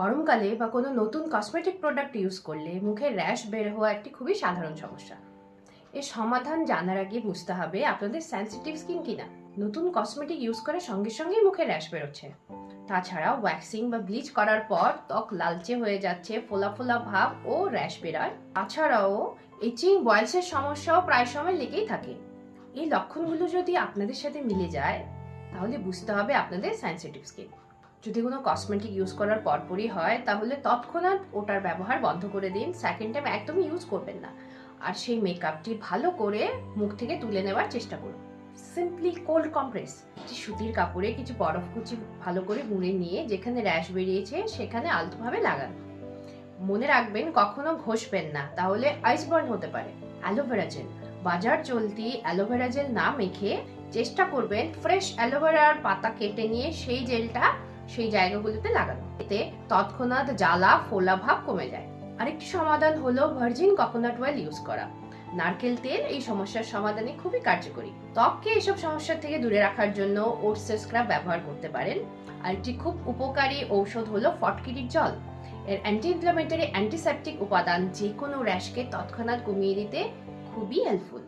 গরমকালে বা কোনো নতুন কসমেটিক প্রোডাক্ট ইউজ করলে মুখে র্যাশ বের হওয়া একটি খুবই সাধারণ সমস্যা। এর সমাধান জানার আগে বুঝতে হবে আপনাদের সেন্সিটিভ স্কিন কিনা। নতুন কসমেটিক ইউজ করে সঙ্গে সঙ্গেই মুখে র্যাশ বেরোচ্ছে। তাছাড়া ওয়্যাক্সিং বা ব্লিচ করার পর ত্বক লালচে হয়ে যাচ্ছে, ফোলা ফোলা ভাব ও র্যাশ বেরোয়। তাছাড়াও ইচিং বয়েলসের সমস্যাও প্রায় সময় লেগেই থাকে। এই লক্ষণগুলো যদি আপনাদের সাথে মিলে যায়, তাহলে বুঝতে হবে আপনাদের সেন্সিটিভ স্কিন যদি কোনো কসমেটিক ইউজ করার পরপরই হয়, তাহলে তৎক্ষণাৎ ওটার ব্যবহার বন্ধ করে দিন। সেকেন্ড টাইম একদমই ইউজ করবেন না। আর সেই মেকআপটি ভালো করে মুখ থেকে তুলে নেওয়ার চেষ্টা করুন। সিম্পলি কোল্ড কম্প্রেস একটি সুতির কাপড়ে কিছু বরফ কুচি ভালো করে মুড়ে নিয়ে যেখানে র্যাশ বেরিয়েছে, সেখানে আলতোভাবে লাগান। মনে রাখবেন, কখনো ঘষবেন না। তাহলে আইসবার্ন হতে পারে। অ্যালোভেরা জেল বাজার চলতি অ্যালোভেরা জেল না মেখে চেষ্টা করবেন ফ্রেশ অ্যালোভেরার পাতা কেটে নিয়ে সেই জেলটা সেই জায়গাগুলোতে লাগানো। এতে তৎক্ষণাৎ জ্বালা, ফোলা ভাব কমে যায়। আরেকটি সমাধান হলো ভার্জিন কোকোনাট অয়েল ইউজ করা। নারকেল তেল এই সমস্যার সমাধানে খুবই কার্যকরী। ত্বককে এইসব সমস্যা থেকে দূরে রাখার জন্য ওটসের স্ক্রাব ব্যবহার করতে পারেন। আরেকটি খুব উপকারী ঔষধ হলো ফটকিরির জল। এর অ্যান্টি ইনফ্লামেটরি অ্যান্টিসেপটিক উপাদান যে কোনো র্যাশকে তৎক্ষণাৎ কমিয়ে দিতে খুবই হেল্পফুল